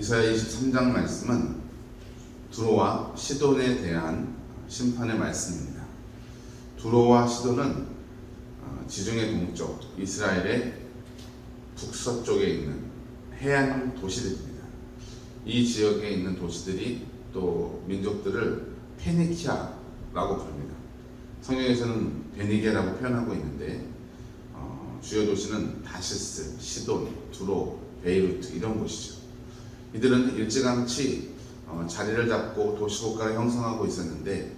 이사야 23장 말씀은 두로와 시돈에 대한 심판의 말씀입니다. 두로와 시돈은 어, 지중해 동쪽 이스라엘의 북서쪽에 있는 해안 도시들입니다. 이 지역에 있는 도시들이 또 민족들을 페니키아라고 부릅니다. 성경에서는 베니게라고 표현하고 있는데 어, 주요 도시는 다시스, 시돈, 두로, 베이루트 이런 곳이죠. 이들은 일찌감치 어, 자리를 잡고 도시국가를 형성하고 있었는데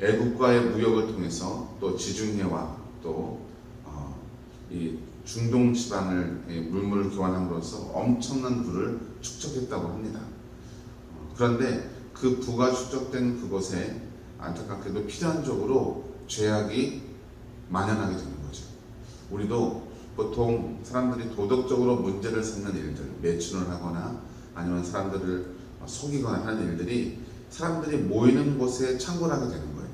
애국과의 무역을 통해서 또 지중해와 또이 어, 중동 지방을 예, 물물 교환함으로써 엄청난 부를 축적했다고 합니다. 어, 그런데 그 부가 축적된 그곳에 안타깝게도 필연적으로 죄악이 만연하게 되는 거죠. 우리도 보통 사람들이 도덕적으로 문제를 삼는 일들, 매춘을 하거나 아니면 사람들을 속이거나 하는 일들이 사람들이 모이는 곳에 창궐하게 되는 거예요.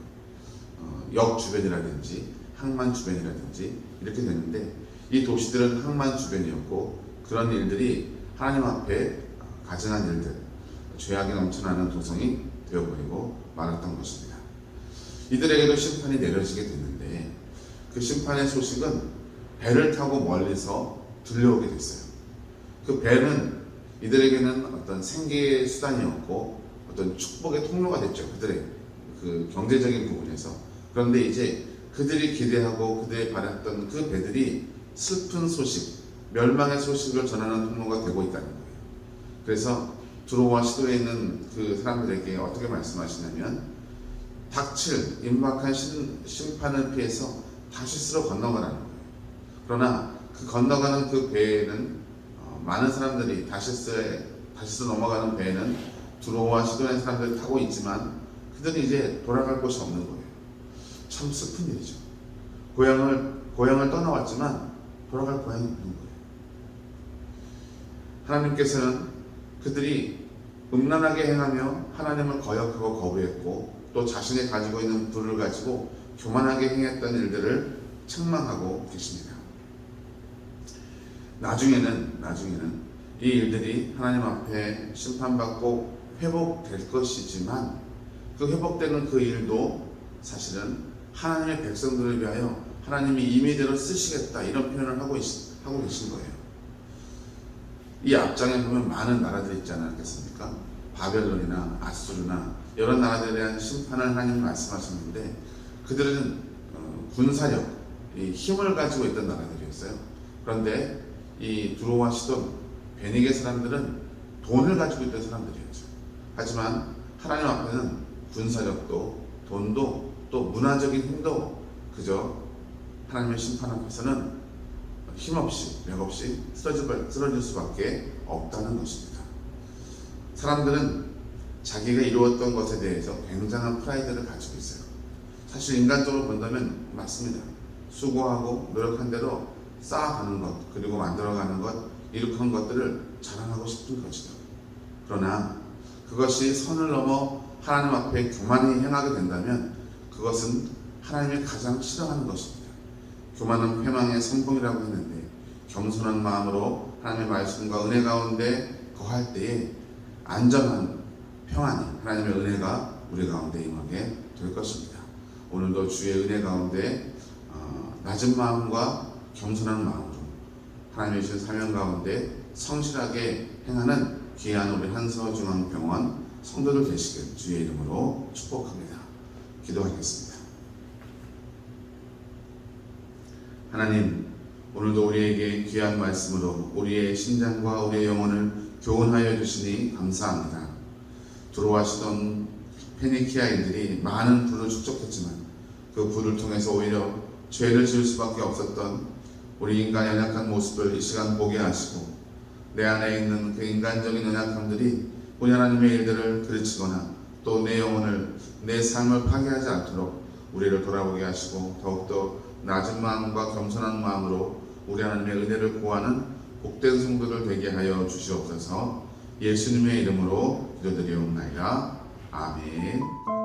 어, 역 주변이라든지 항만 주변이라든지 이렇게 되는데 이 도시들은 항만 주변이었고 그런 일들이 하나님 앞에 가증한 일들, 죄악이 넘쳐나는 도성이 되어버리고 말았던 것입니다. 이들에게도 심판이 내려지게 됐는데 그 심판의 소식은 배를 타고 멀리서 들려오게 됐어요. 그 배는 이들에게는 어떤 생계의 수단이었고 어떤 축복의 통로가 됐죠. 그들의 그 경제적인 부분에서. 그런데 이제 그들이 기대하고 그들이 바랐던 그 배들이 슬픈 소식, 멸망의 소식을 전하는 통로가 되고 있다는 거예요. 그래서 두로와 시도에 있는 그 사람들에게 어떻게 말씀하시냐면 닥칠 임박한 심, 심판을 피해서 다시스로 건너가라는 거예요. 그러나 그 건너가는 그 배에는 어, 많은 사람들이 다시스에 다시스 넘어가는 배에는 두로와 시도의 사람들이 타고 있지만 그들은 이제 돌아갈 곳이 없는 거예요. 참 슬픈 일이죠. 고향을 고향을 떠나왔지만 돌아갈 고향이 없는 거예요. 하나님께서는 그들이 음란하게 행하며 하나님을 거역하고 거부했고 또 자신이 가지고 있는 불을 가지고 교만하게 행했던 일들을 책망하고 계십니다. 나중에는 나중에는 이 일들이 하나님 앞에 심판받고 회복될 것이지만 그 회복되는 그 일도 사실은 하나님의 백성들을 위하여 하나님이 임의대로 쓰시겠다 이런 표현을 하고, 있, 하고 계신 거예요. 이 앞장에 보면 많은 나라들이 있지 않았겠습니까? 바벨론이나 아수르나 여러 나라들에 대한 심판을 하나님 말씀하셨는데 그들은 어, 군사력, 힘을 가지고 있던 나라들이었어요. 그런데 이 두로와 시돈, 베니게 사람들은 돈을 가지고 있던 사람들이었죠. 하지만 하나님 앞에는 군사력도 돈도 또 문화적인 힘도 그저 하나님의 심판 앞에서는 힘없이 맥없이 쓰러질, 쓰러질 수밖에 없다는 것입니다. 사람들은 자기가 이루었던 것에 대해서 굉장한 프라이드를 가지고 있어요. 사실 인간적으로 본다면 맞습니다. 수고하고 노력한 대로 쌓아가는 것, 그리고 만들어가는 것, 이룩한 것들을 자랑하고 싶은 것이다. 그러나 그것이 선을 넘어 하나님 앞에 교만히 행하게 된다면 그것은 하나님이 가장 싫어하는 것입니다. 교만은 회망의 성공이라고 했는데 겸손한 마음으로 하나님의 말씀과 은혜 가운데 거할 때에 안전한 평안이 하나님의 은혜가 우리 가운데 임하게 될 것입니다. 오늘도 주의 은혜 가운데 어, 낮은 마음과 겸손한 마음으로 하나님의 주신 사명 가운데 성실하게 행하는 귀한 우리 한서중앙병원 성도들 되시길 주의 이름으로 축복합니다. 기도하겠습니다. 하나님, 오늘도 우리에게 귀한 말씀으로 우리의 심장과 우리의 영혼을 교훈하여 주시니 감사합니다. 들어와시던 페니키아인들이 많은 불을 축적했지만 그 불을 통해서 오히려 죄를 지을 수밖에 없었던 우리 인간의 연약한 모습을 이 시간 보게 하시고 내 안에 있는 그 인간적인 연약함들이 우리 하나님의 일들을 그르치거나 또 내 영혼을 내 삶을 파괴하지 않도록 우리를 돌아보게 하시고 더욱더 낮은 마음과 겸손한 마음으로 우리 하나님의 은혜를 구하는 복된 성도들 되게 하여 주시옵소서 예수님의 이름으로 기도드리옵나이다. 아멘.